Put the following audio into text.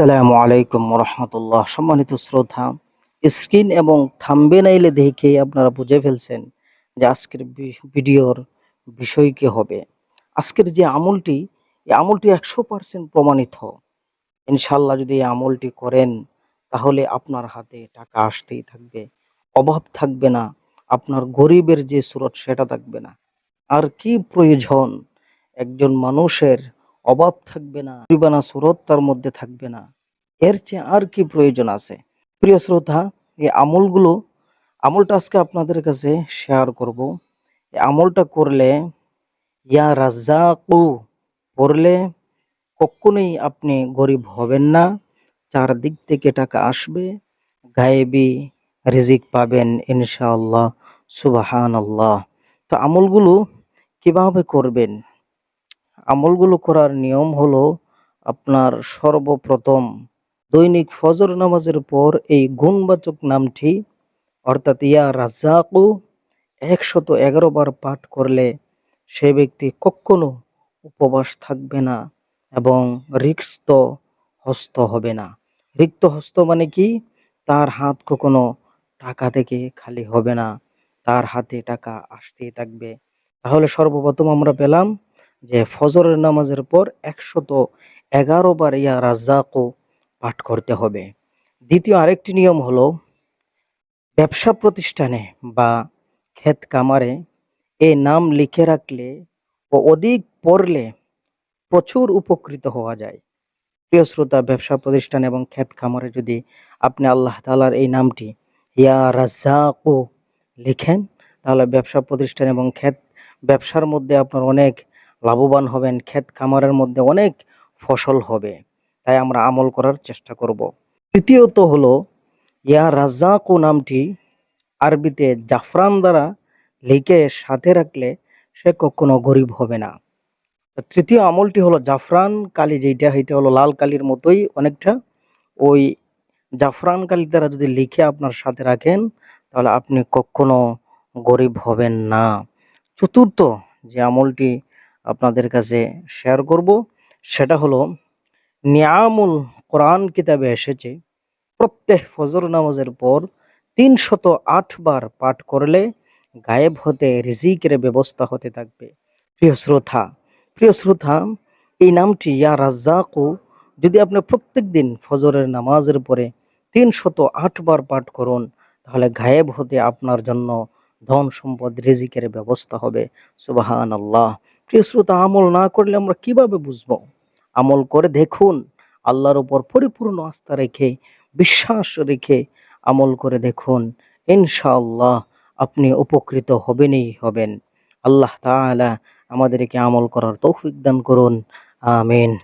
আসসালামু আলাইকুম রহমতুল্লাহ সম্মানিত শ্রোতা, স্ক্রিন এবং থাম্বেনাইলে দেখে আপনারা বুঝে ফেলছেন যে আজকের ভিডিওর বিষয় কি হবে। আজকের যে আমলটি, এই আমলটি একশো পার্সেন্ট প্রমাণিত। ইনশাল্লাহ যদি এই আমলটি করেন, তাহলে আপনার হাতে টাকা আসতেই থাকবে। অভাব থাকবে না, আপনার গরিবের যে সুরত সেটা থাকবে না। আর কি প্রয়োজন একজন মানুষের অভাব থাকবে না গরিবানা সুরত তার মধ্যে থাকবে না। এর চেয়ে আর কি প্রয়োজন আছে? প্রিয় শ্রোতা, এই আমলগুলো, আমলটা আজকে আপনাদের কাছে শেয়ার করব। এই আমলটা করলে, ইয়া রাজ্জাকু, পড়লে কখনোই আপনি গরিব হবেন না, চারদিক থেকে টাকা আসবে, গায়েবি রিজিক পাবেন ইনশাআল্লাহ সুবাহান আল্লাহ তো আমলগুলো কীভাবে করবেন? আমলগুলো করার নিয়ম হলো আপনার সর্বপ্রথম দৈনিক ফজর নামাজের পর এই গুণবাচক নামটি, অর্থাৎ ইয়া রাজ্জাকু, একশত এগারো বার পাঠ করলে সে ব্যক্তি কখনো উপবাস থাকবে না এবং রিক্ত হস্ত হবে না। রিক্ত হস্ত মানে কি? তার হাত কখনো টাকা থেকে খালি হবে না, তার হাতে টাকা আসতেই থাকবে। তাহলে সর্বপ্রথম আমরা পেলাম যে ফজরের নামাজের পর একশত এগারো বার ইয়া রাজ্জাকু পাঠ করতে হবে। দ্বিতীয় আরেকটি নিয়ম হলো ব্যবসা প্রতিষ্ঠানে বা ক্ষেত কামারে এই নাম লিখে রাখলে ও অধিক পড়লে প্রচুর উপকৃত হওয়া যায়। প্রিয় শ্রোতা, ব্যবসা প্রতিষ্ঠান এবং ক্ষেত খামারে যদি আপনি আল্লাহ তালার এই নামটি ইয়া রাজ্জাকু লিখেন, তাহলে ব্যবসা প্রতিষ্ঠান এবং ক্ষেত ব্যবসার মধ্যে আপনার অনেক লাভবান হবেন, ক্ষেত খামারের মধ্যে অনেক ফসল হবে, তাই আমরা আমল করার চেষ্টা করব। তৃতীয়ত হলো, ইয়া রাজ্জাকু নামটি আরবিতে জাফরান দ্বারা লিখে সাথে রাখলে সে কখনো গরিব হবে না। তৃতীয় আমলটি হলো জাফরান কালি যেটা এটা হলো লাল কালির মতোই অনেকটা। ওই জাফরান কালি দ্বারা যদি লিখে আপনার সাথে রাখেন, তাহলে আপনি কখনো গরিব হবেন না। চতুর্থ যে আমলটি আপনাদের কাছে শেয়ার করব। সেটা হলো, নিয়ামুল কোরআন কিতাবে এসেছে, প্রত্যেক ফজর নামাজের পর তিনশত বার পাঠ করলে গায়েব হতে, রিজিকের ব্যবস্থা হতে থাকবে। প্রিয় শ্রোতা প্রিয় শ্রোতা, এই নামটি ইয়া রাজ্জাকু, যদি আপনি প্রত্যেক দিন ফজরের নামাজের পরে তিনশত বার পাঠ করুন, তাহলে গায়েব হতে আপনার জন্য ধন সম্পদ, রিজিকের ব্যবস্থা হবে। সুবাহান আল্লাহ প্রিয় শ্রোতা, আমল না করলে আমরা কীভাবে বুঝব? আমল করে দেখুন, আল্লাহর ওপর পরিপূর্ণ আস্থা রেখে, বিশ্বাস রেখে আমল করে দেখুন, ইনশাআল্লাহ আপনি উপকৃত হবেনই হবেন। আল্লাহ তাআলা আমাদেরকে আমল করার তৌফিক দান করুন, আমিন।